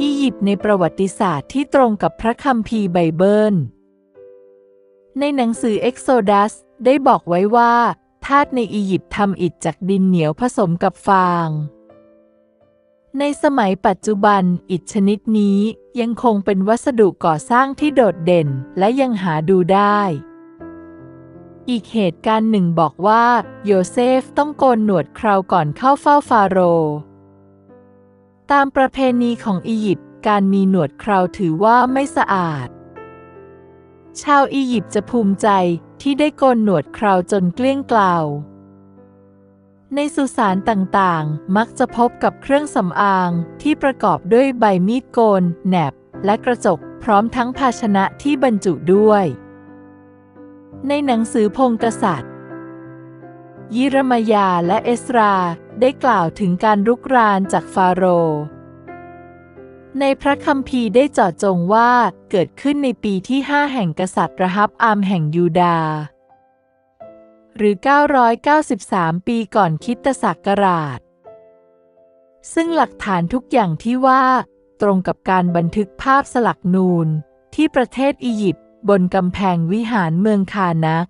อียิปต์ในประวัติศาสตร์ที่ตรงกับพระคัมภีร์ไบเบิล ในหนังสือ Exodus ได้บอกไว้ว่าทาสในอียิปต์ทำอิฐจากดินเหนียวผสมกับฟาง ในสมัยปัจจุบันอิฐชนิดนี้ยังคงเป็นวัสดุก่อสร้างที่โดดเด่นและยังหาดูได้ อีกเหตุการณ์หนึ่งบอกว่า โยเซฟต้องโกนหนวดคราวก่อนเข้าเฝ้าฟาโรห์ ตามประเพณีของอียิปต์การมีหนวดเคราถือว่าไม่สะอาด ชาวอียิปต์จะภูมิใจที่ได้โกนหนวดเคราจนเกลี้ยงเกลาในสุสานต่างๆ มักจะพบกับเครื่องสำอางที่ประกอบด้วยใบมีดโกน แหนบ และกระจก พร้อมทั้งภาชนะที่บรรจุด้วย ในหนังสือพงกษัตริย์ ยิรมยาและเอสรา ได้กล่าวถึงการรุกรานจากฟาโรห์ในพระคัมภีร์ได้เจาะจงว่าเกิดขึ้นในปีที่ 5 แห่งกษัตริย์ระฮับอามแห่งยูดาห์หรือ 993 ปีก่อนคิตศักราช ซึ่งหลักฐานทุกอย่างที่ว่าตรงกับการบันทึกภาพสลักนูนที่ประเทศอียิปต์บนกำแพงวิหารเมืองคานัก